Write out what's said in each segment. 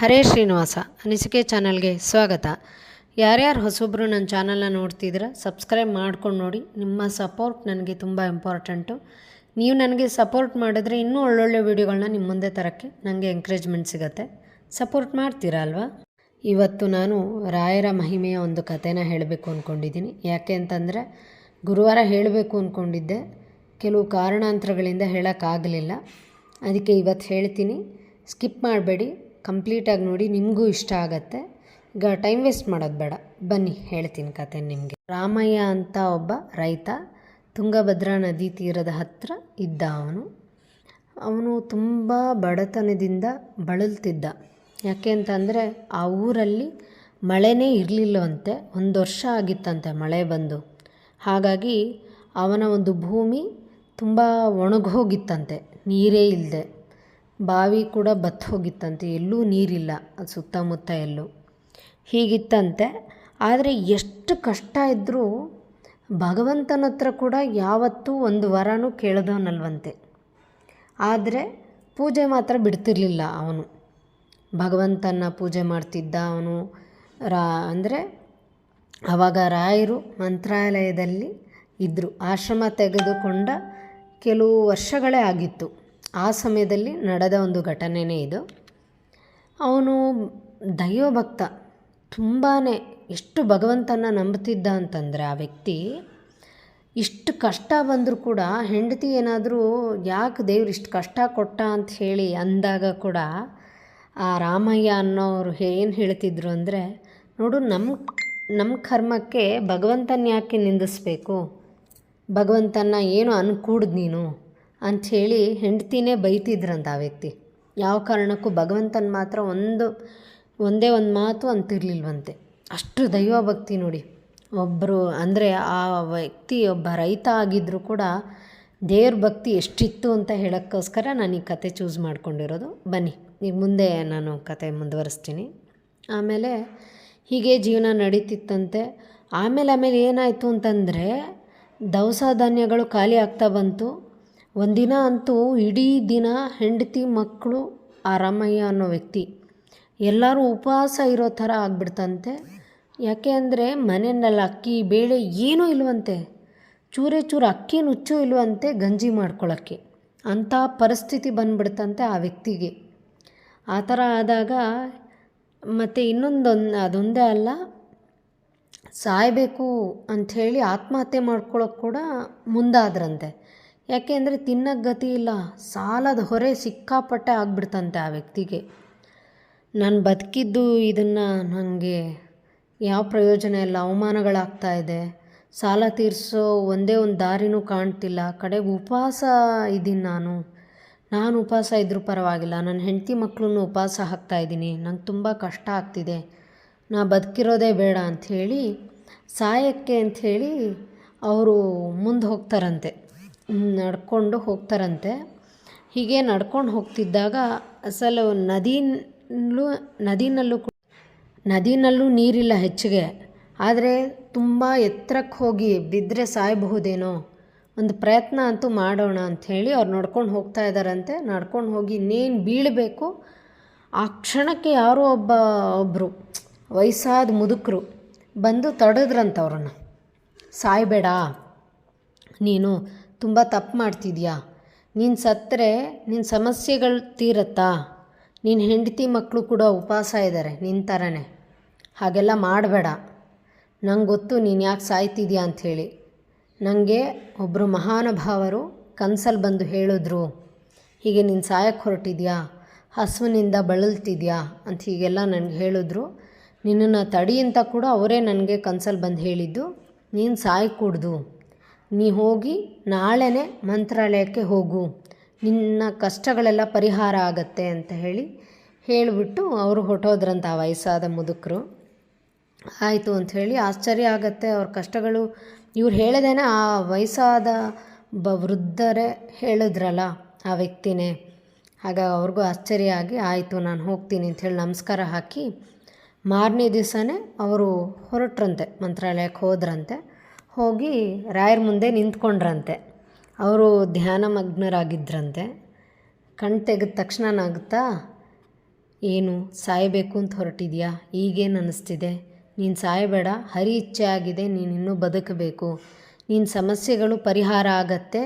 ಹರೇ ಶ್ರೀನಿವಾಸ, ಅನಿಸಿಕೆ ಚಾನಲ್ಗೆ ಸ್ವಾಗತ. ಯಾರ್ಯಾರು ಹೊಸೊಬ್ಬರು ನನ್ನ ಚಾನಲ್ನ ನೋಡ್ತಿದ್ರೆ ಸಬ್ಸ್ಕ್ರೈಬ್ ಮಾಡ್ಕೊಂಡು ನೋಡಿ. ನಿಮ್ಮ ಸಪೋರ್ಟ್ ನನಗೆ ತುಂಬ ಇಂಪಾರ್ಟೆಂಟು. ನೀವು ನನಗೆ ಸಪೋರ್ಟ್ ಮಾಡಿದ್ರೆ ಇನ್ನೂ ಒಳ್ಳೊಳ್ಳೆ ವೀಡಿಯೋಗಳನ್ನ ನಿಮ್ಮ ಮುಂದೆ ತರೋಕ್ಕೆ ನನಗೆ ಎಂಕರೇಜ್ಮೆಂಟ್ ಸಿಗುತ್ತೆ. ಸಪೋರ್ಟ್ ಮಾಡ್ತೀರಾ ಅಲ್ವಾ? ಇವತ್ತು ನಾನು ರಾಯರ ಮಹಿಮೆಯ ಒಂದು ಕಥೆನ ಹೇಳಬೇಕು ಅಂದ್ಕೊಂಡಿದ್ದೀನಿ ಯಾಕೆ ಅಂತಂದರೆ, ಗುರುವಾರ ಹೇಳಬೇಕು ಅಂದ್ಕೊಂಡಿದ್ದೆ ಕೆಲವು ಕಾರಣಾಂತರಗಳಿಂದ ಹೇಳೋಕ್ಕಾಗಲಿಲ್ಲ. ಅದಕ್ಕೆ ಇವತ್ತು ಹೇಳ್ತೀನಿ. ಸ್ಕಿಪ್ ಮಾಡಬೇಡಿ. ಕಂಪ್ಲೀಟಾಗಿ ನೋಡಿ ನಿಮಗೂ ಇಷ್ಟ ಆಗತ್ತೆ. ಈಗ ಟೈಮ್ ವೇಸ್ಟ್ ಮಾಡೋದು ಬೇಡ. ಬನ್ನಿ, ಹೇಳ್ತೀನಿ ಕತೆ ನಿಮಗೆ. ರಾಮಯ್ಯ ಅಂತ ಒಬ್ಬ ರೈತ ತುಂಗಭದ್ರಾ ನದಿ ತೀರದ ಹತ್ತಿರ ಇದ್ದ ಅವನು. ಅವನು ತುಂಬ ಬಡತನದಿಂದ ಬಳಲ್ತಿದ್ದ. ಯಾಕೆ ಅಂತಂದರೆ ಆ ಊರಲ್ಲಿ ಮಳೆನೇ ಇರಲಿಲ್ಲವಂತೆ. ಒಂದು ವರ್ಷ ಆಗಿತ್ತಂತೆ ಮಳೆ ಬಂದು. ಹಾಗಾಗಿ ಅವನ ಒಂದು ಭೂಮಿ ತುಂಬ ಒಣಗೋಗಿತ್ತಂತೆ ನೀರೇ ಇಲ್ಲದೆ ಬಾವಿ ಕೂಡ ಬತ್ತು ಹೋಗಿತ್ತಂತೆ, ಎಲ್ಲೂ ನೀರಿಲ್ಲ ಸುತ್ತಮುತ್ತ ಎಲ್ಲೂ. ಹೀಗಿತ್ತಂತೆ. ಆದರೆ ಎಷ್ಟು ಕಷ್ಟ ಇದ್ದರೂ ಭಗವಂತನ ಹತ್ರ ಕೂಡ ಯಾವತ್ತೂ ಒಂದು ವರನೂ ಕೇಳ್ದವನಲ್ವಂತೆ. ಆದರೆ ಪೂಜೆ ಮಾತ್ರ ಬಿಡ್ತಿರ್ಲಿಲ್ಲ ಅವನು. ಭಗವಂತನ ಪೂಜೆ ಮಾಡ್ತಿದ್ದ ಅವನು. ರಾ, ಅಂದರೆ ಆವಾಗ ರಾಯರು ಮಂತ್ರಾಲಯದಲ್ಲಿ ಇದ್ದರು ಆಶ್ರಮ ತೆಗೆದುಕೊಂಡ ಕೆಲವು ವರ್ಷಗಳೇ ಆಗಿತ್ತು. ಆ ಸಮಯದಲ್ಲಿ ನಡೆದ ಒಂದು ಘಟನೆನೇ ಇದು. ಅವನು ದೈವಭಕ್ತ. ತುಂಬಾ ಎಷ್ಟು ಭಗವಂತನ ನಂಬುತ್ತಿದ್ದ ಅಂತಂದರೆ ಆ ವ್ಯಕ್ತಿ ಇಷ್ಟು ಕಷ್ಟ ಬಂದರೂ ಕೂಡ ಹೆಂಡತಿ ಏನಾದರೂ ಯಾಕೆ ದೇವ್ರು ಇಷ್ಟು ಕಷ್ಟ ಕೊಟ್ಟ ಅಂತ ಹೇಳಿ ಅಂದಾಗ ಕೂಡ ಆ ರಾಮಯ್ಯ ಅನ್ನೋರು ಏನು ಹೇಳ್ತಿದ್ರು ಅಂದರೆ, ನೋಡು ನಮ್ಮ ನಮ್ಮ ಕರ್ಮಕ್ಕೆ ಭಗವಂತನ ಯಾಕೆ ನಿಂದಿಸ್ಬೇಕು? ಭಗವಂತನ ಏನು ಅನ್ಕೂಡ್ದು ನೀನು? ಅಂಥೇಳಿ ಹೆಂಡ್ತಿನೇ ಬೈತಿದ್ರಂತ ಆ ವ್ಯಕ್ತಿ. ಯಾವ ಕಾರಣಕ್ಕೂ ಭಗವಂತನ ಮಾತ್ರ ಒಂದು, ಒಂದೇ ಒಂದು ಮಾತು ಅಂತಿರ್ಲಿಲ್ವಂತೆ. ಅಷ್ಟು ದೈವ ಭಕ್ತಿ ನೋಡಿ. ಒಬ್ಬರು ಅಂದರೆ ಆ ವ್ಯಕ್ತಿ ಒಬ್ಬ ರೈತ ಆಗಿದ್ದರೂ ಕೂಡ ದೇವ್ರ ಭಕ್ತಿ ಎಷ್ಟಿತ್ತು ಅಂತ ಹೇಳೋಕ್ಕೋಸ್ಕರ ನಾನು ಈ ಕತೆ ಚೂಸ್ ಮಾಡ್ಕೊಂಡಿರೋದು. ಬನ್ನಿ ಈಗ ಮುಂದೆ ನಾನು ಕತೆ ಮುಂದುವರಿಸ್ತೀನಿ. ಆಮೇಲೆ ಹೀಗೆ ಜೀವನ ನಡೀತಿತ್ತಂತೆ. ಆಮೇಲೆ ಆಮೇಲೆ ಏನಾಯಿತು ಅಂತಂದರೆ ದವಸ ಧಾನ್ಯಗಳು ಖಾಲಿ ಆಗ್ತಾ ಬಂತು. ಒಂದಿನ ಅಂತೂ ಇಡೀ ದಿನ ಹೆಂಡತಿ ಮಕ್ಕಳು ಆ ರಾಮಯ್ಯ ಅನ್ನೋ ವ್ಯಕ್ತಿ. ಎಲ್ಲರೂ ಉಪವಾಸ ಇರೋ ಥರ ಆಗ್ಬಿಡ್ತಂತೆ. ಯಾಕೆ ಅಂದರೆ ಮನೆಯಲ್ಲಿ ಅಕ್ಕಿ, ಬೇಳೆ ಏನೂ ಇಲ್ವಂತೆ. ಚೂರೇ ಚೂರು ಅಕ್ಕಿ ನುಚ್ಚು ಇಲ್ವಂತೆ ಗಂಜಿ ಮಾಡ್ಕೊಳ್ಳೋಕ್ಕೆ ಅಂಥ ಪರಿಸ್ಥಿತಿ ಬಂದ್ಬಿಡ್ತಂತೆ ಆ ವ್ಯಕ್ತಿಗೆ. ಆ ಥರ ಆದಾಗ ಮತ್ತು ಇನ್ನೊಂದೊಂದು, ಅದೊಂದೇ ಅಲ್ಲ, ಸಾಯಬೇಕು ಅಂಥೇಳಿ ಆತ್ಮಹತ್ಯೆ ಮಾಡ್ಕೊಳ್ಳೋಕೆ ಕೂಡ ಮುಂದಾದ್ರಂತೆ. ಯಾಕೆ ಅಂದರೆ ತಿನ್ನೋಕ್ಕೆ ಗತಿ ಇಲ್ಲ. ಸಾಲದ ಹೊರೆ ಸಿಕ್ಕಾಪಟ್ಟೆ ಆಗ್ಬಿಡ್ತಂತೆ ಆ ವ್ಯಕ್ತಿಗೆ. ನಾನು ಬದುಕಿದ್ದು ಇದನ್ನು ನನಗೆ ಯಾವ ಪ್ರಯೋಜನ ಇಲ್ಲ. ಅವಮಾನಗಳಾಗ್ತಾ ಇದೆ. ಸಾಲ ತೀರಿಸೋ ಒಂದೇ ಒಂದು ದಾರಿನೂ ಕಾಣ್ತಿಲ್ಲ. ಕಡೆಗೆ ಉಪವಾಸ ಇದ್ದೀನಿ ನಾನು. ನಾನು ಉಪವಾಸ ಇದ್ದರೂ ಪರವಾಗಿಲ್ಲ. ನನ್ನ ಹೆಂಡತಿ ಮಕ್ಕಳನ್ನು ಉಪವಾಸ ಹಾಕ್ತಾಯಿದ್ದೀನಿ ನಂಗೆ ತುಂಬ ಕಷ್ಟ ಆಗ್ತಿದೆ. ನಾ ಬದುಕಿರೋದೇ ಬೇಡ ಅಂಥೇಳಿ ಸಾಯಕ್ಕೆ ಅಂಥೇಳಿ ಅವರು ಮುಂದೆ ಹೋಗ್ತಾರಂತೆ. ನಡ್ಕೊಂಡು ಹೋಗ್ತಾರಂತೆ. ಹೀಗೆ ನಡ್ಕೊಂಡು ಹೋಗ್ತಿದ್ದಾಗ ಅಸಲು ನದಿನಲ್ಲೂ ನದಿನಲ್ಲೂ ನದಿನಲ್ಲೂ ನೀರಿಲ್ಲ ಹೆಚ್ಚಿಗೆ. ಆದರೆ ತುಂಬ ಎತ್ತರಕ್ಕೆ ಹೋಗಿ ಬಿದ್ದರೆ ಸಾಯಬಹುದೇನೋ? ಒಂದು ಪ್ರಯತ್ನ ಅಂತೂ ಮಾಡೋಣ ಅಂಥೇಳಿ ಅವ್ರು ನಡ್ಕೊಂಡು ಹೋಗ್ತಾ ಇದ್ದಾರಂತೆ. ನಡ್ಕೊಂಡು ಹೋಗಿ ಇನ್ನೇನು ಬೀಳಬೇಕು? ಆ ಕ್ಷಣಕ್ಕೆ ಯಾರೋ ಒಬ್ಬ ಒಬ್ಬರು ವಯಸ್ಸಾದ ಮುದುಕರು ಬಂದು ತಡೆದ್ರಂತ ಅವ್ರನ್ನ. ಸಾಯಬೇಡ, ನೀನು ತುಂಬ ತಪ್ಪು ಮಾಡ್ತಿದ್ಯಾ? ನೀನು ಸತ್ತರೆ ನಿನ್ನ ಸಮಸ್ಯೆಗಳು ತೀರತ್ತಾ? ನಿನ್ನ ಹೆಂಡತಿ ಮಕ್ಕಳು ಕೂಡ ಉಪವಾಸ ಇದ್ದಾರೆ ನಿನ್ನ ಥರನೇ ಹಾಗೆಲ್ಲ ಮಾಡಬೇಡ. ನಂಗೆ ಗೊತ್ತು ನೀನು ಯಾಕೆ ಸಾಯ್ತಿದ್ಯಾ ಅಂಥೇಳಿ ನನಗೆ ಒಬ್ಬರು ಮಹಾನುಭಾವರು ಕನಸಲ್ಲಿ ಬಂದು ಹೇಳಿದ್ರು, ಹೀಗೆ ನೀನು ಸಾಯಕ್ಕೆ ಹೊರಟಿದ್ಯಾ? ಹಸುವಿನಿಂದ ಬಳಲ್ತಿದ್ಯಾ? ಅಂತ ಹೀಗೆಲ್ಲ ನನಗೆ ಹೇಳಿದ್ರು. ನಿನ್ನನ್ನು ತಡಿ ಅಂತ ಕೂಡ ಅವರೇ ನನಗೆ ಕನಸಲ್ಲಿ ಬಂದು ಹೇಳಿದ್ದು, ನೀನು ಸಾಯಕೂಡ್ದು. ನೀ ಹೋಗಿ ನಾಳೆನೇ ಮಂತ್ರಾಲಯಕ್ಕೆ ಹೋಗು. ನಿನ್ನ ಕಷ್ಟಗಳೆಲ್ಲ ಪರಿಹಾರ ಆಗತ್ತೆ ಅಂತ ಹೇಳಿ ಹೇಳಿಬಿಟ್ಟು ಅವರು ಹೊಟ್ಟೋದ್ರಂತ ಆ ವಯಸ್ಸಾದ ಮುದುಕರು. ಆಯಿತು ಅಂಥೇಳಿ ಆಶ್ಚರ್ಯ ಆಗತ್ತೆ ಅವ್ರ ಕಷ್ಟಗಳು. ಇವ್ರು ಹೇಳದೇನೆ ಆ ವಯಸ್ಸಾದ ಬ ವೃದ್ಧರೇ ಹೇಳಿದ್ರಲ್ಲ ಆ ವ್ಯಕ್ತಿನೇ. ಹಾಗಾಗಿ ಅವ್ರಿಗೂ ಆಶ್ಚರ್ಯ ಆಗಿ ಆಯಿತು ನಾನು ಹೋಗ್ತೀನಿ ಅಂಥೇಳಿ ನಮಸ್ಕಾರ ಹಾಕಿ ಮಾರನೇ ದಿವಸನೇ ಅವರು ಹೊರಟ್ರಂತೆ, ಮಂತ್ರಾಲಯಕ್ಕೆ ಹೋದ್ರಂತೆ. ಹೋಗಿ ರಾಯರ ಮುಂದೆ ನಿಂತ್ಕೊಂಡ್ರಂತೆ. ಅವರು ಧ್ಯಾನ ಮಗ್ನರಾಗಿದ್ದರಂತೆ ಕಣ್ಣು ತೆಗೆದ ತಕ್ಷಣನಾಗುತ್ತಾ ಏನು, ಸಾಯಬೇಕು ಅಂತ ಹೊರಟಿದ್ಯಾ? ಈಗೇನು ಅನ್ನಿಸ್ತಿದೆ ನೀನು ಸಾಯಬೇಡ, ಹರಿ ಇಚ್ಛೆ ಆಗಿದೆ, ನೀನು ಇನ್ನೂ ಬದುಕಬೇಕು. ನಿನ್ನ ಸಮಸ್ಯೆಗಳು ಪರಿಹಾರ ಆಗತ್ತೆ.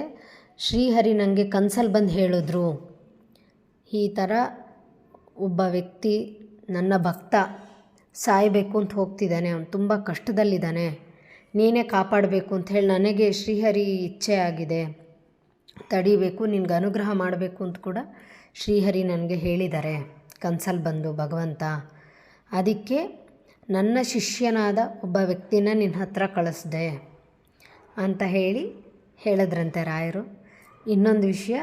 ಶ್ರೀಹರಿ ನನಗೆ ಕನ್ಸಲ್ಲಿ ಬಂದು ಹೇಳಿದ್ರು. ಈ ಥರ ಒಬ್ಬ ವ್ಯಕ್ತಿ ನನ್ನ ಭಕ್ತ, ಸಾಯಬೇಕು ಅಂತ ಹೋಗ್ತಿದ್ದಾನೆ. ಅವನು ತುಂಬ ಕಷ್ಟದಲ್ಲಿದ್ದಾನೆ. ನೀನೇ ಕಾಪಾಡಬೇಕು ಅಂತ ಹೇಳಿ ನನಗೆ ಶ್ರೀಹರಿ ಇಚ್ಛೆ ಆಗಿದೆ. ತಡಿಬೇಕು, ನಿನಗೆ ಅನುಗ್ರಹ ಮಾಡಬೇಕು ಅಂತ ಕೂಡ ಶ್ರೀಹರಿ ನನಗೆ ಹೇಳಿದ್ದಾರೆ. ಕನ್ಸಲ್ಲಿ ಬಂದು, ಭಗವಂತ, ಅದಕ್ಕೆ ನನ್ನ ಶಿಷ್ಯನಾದ ಒಬ್ಬ ವ್ಯಕ್ತಿನ ನಿನ್ನ ಹತ್ರ ಕಳಿಸ್ದೆ ಅಂತ ಹೇಳಿ ಹೇಳಿದ್ರಂತೆ ರಾಯರು. ಇನ್ನೊಂದು ವಿಷಯ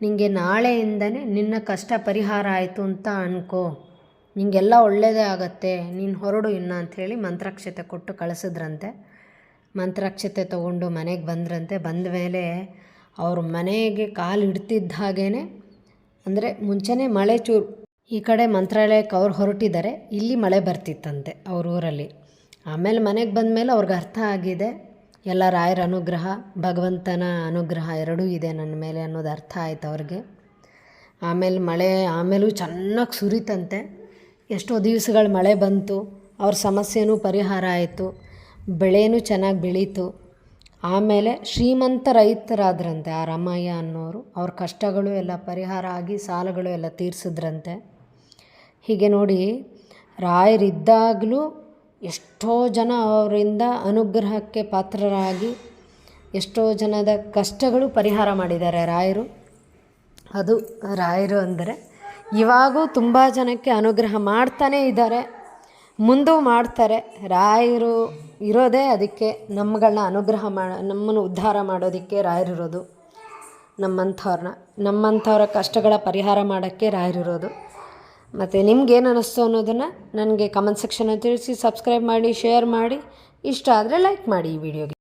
ನಿಮಗೆ ನಾಳೆಯಿಂದನೇ ನಿನ್ನ ಕಷ್ಟ ಪರಿಹಾರ ಆಯಿತು ಅಂತ ಅನ್ಕೋ. ನಿಂಗೆಲ್ಲ ಒಳ್ಳೆಯದೇ ಆಗತ್ತೆ, ನೀನು ಹೊರಡು ಇನ್ನು ಅಂಥೇಳಿ ಮಂತ್ರಾಕ್ಷತೆ ಕೊಟ್ಟು ಕಳಿಸಿದ್ರಂತೆ. ಮಂತ್ರಾಕ್ಷತೆ ತಗೊಂಡು ಮನೆಗೆ ಬಂದ್ರಂತೆ, ಬಂದ ಮೇಲೆ ಅವ್ರ ಮನೆಗೆ ಕಾಲು ಇಡ್ತಿದ್ದ ಹಾಗೇ ಅಂದರೆ ಮುಂಚೆನೇ ಮಳೆ ಚೂರು ಈ ಕಡೆ ಮಂತ್ರಾಲಯಕ್ಕೆ ಅವ್ರು ಹೊರಟಿದ್ದಾರೆ, ಇಲ್ಲಿ ಮಳೆ ಬರ್ತಿತ್ತಂತೆ ಅವ್ರ ಊರಲ್ಲಿ. ಆಮೇಲೆ ಮನೆಗೆ ಬಂದ ಮೇಲೆ ಅವ್ರಿಗೆ ಅರ್ಥ ಆಗಿದೆ, ಎಲ್ಲ ರಾಯರ ಅನುಗ್ರಹ, ಭಗವಂತನ ಅನುಗ್ರಹ ಎರಡೂ ಇದೆ ನನ್ನ ಮೇಲೆ ಅನ್ನೋದು ಅರ್ಥ ಆಯ್ತು ಅವ್ರಿಗೆ. ಆಮೇಲೆ ಮಳೆ, ಆಮೇಲೂ ಚೆನ್ನಾಗಿ ಸುರಿತಂತೆ, ಎಷ್ಟೋ ದಿವಸಗಳು ಮಳೆ ಬಂತು, ಅವ್ರ ಸಮಸ್ಯೆನೂ ಪರಿಹಾರ ಆಯಿತು. ಬೆಳೆನೂ ಚೆನ್ನಾಗಿ ಬೆಳೀತು. ಆಮೇಲೆ ಶ್ರೀಮಂತ ರೈತರಾದ್ರಂತೆ ಆ ರಾಮಯ್ಯ ಅನ್ನೋರು, ಅವ್ರ ಕಷ್ಟಗಳು ಎಲ್ಲ, ಪರಿಹಾರ ಆಗಿ ಸಾಲಗಳು ಎಲ್ಲ ತೀರಿಸಿದ್ರಂತೆ. ಹೀಗೆ ನೋಡಿ ರಾಯರಿದ್ದಾಗಲೂ ಎಷ್ಟೋ ಜನ ಅವರಿಂದ ಅನುಗ್ರಹಕ್ಕೆ ಪಾತ್ರರಾಗಿ ಎಷ್ಟೋ ಜನದ ಕಷ್ಟಗಳು ಪರಿಹಾರ ಮಾಡಿದ್ದಾರೆ ರಾಯರು. ಅದು ರಾಯರು ಅಂದರೆ ಇವಾಗೂ ತುಂಬ ಜನಕ್ಕೆ ಅನುಗ್ರಹ ಮಾಡ್ತಾನೇ ಇದ್ದಾರೆ, ಮುಂದೂ ಮಾಡ್ತಾರೆ. ರಾಯರು ಇರೋದೇ ಅದಕ್ಕೆ ನಮ್ಮಗಳನ್ನ ಅನುಗ್ರಹ ಮಾ ನಮ್ಮನ್ನು ಉದ್ಧಾರ ಮಾಡೋದಕ್ಕೆ ರಾಯರಿರೋದು. ನಮ್ಮಂಥವ್ರನ್ನ ನಮ್ಮಂಥವ್ರ ಕಷ್ಟಗಳ ಪರಿಹಾರ ಮಾಡೋಕ್ಕೆ ರಾಯರಿರೋದು. ಮತ್ತು ನಿಮ್ಗೇನು ಅನ್ನಿಸ್ತು ಅನ್ನೋದನ್ನು ನನಗೆ ಕಮೆಂಟ್ ಸೆಕ್ಷನಲ್ಲಿ ತಿಳಿಸಿ ಸಬ್ಸ್ಕ್ರೈಬ್ ಮಾಡಿ ಶೇರ್ ಮಾಡಿ. ಇಷ್ಟ ಆದರೆ ಲೈಕ್ ಮಾಡಿ ಈ ವಿಡಿಯೋಗೆ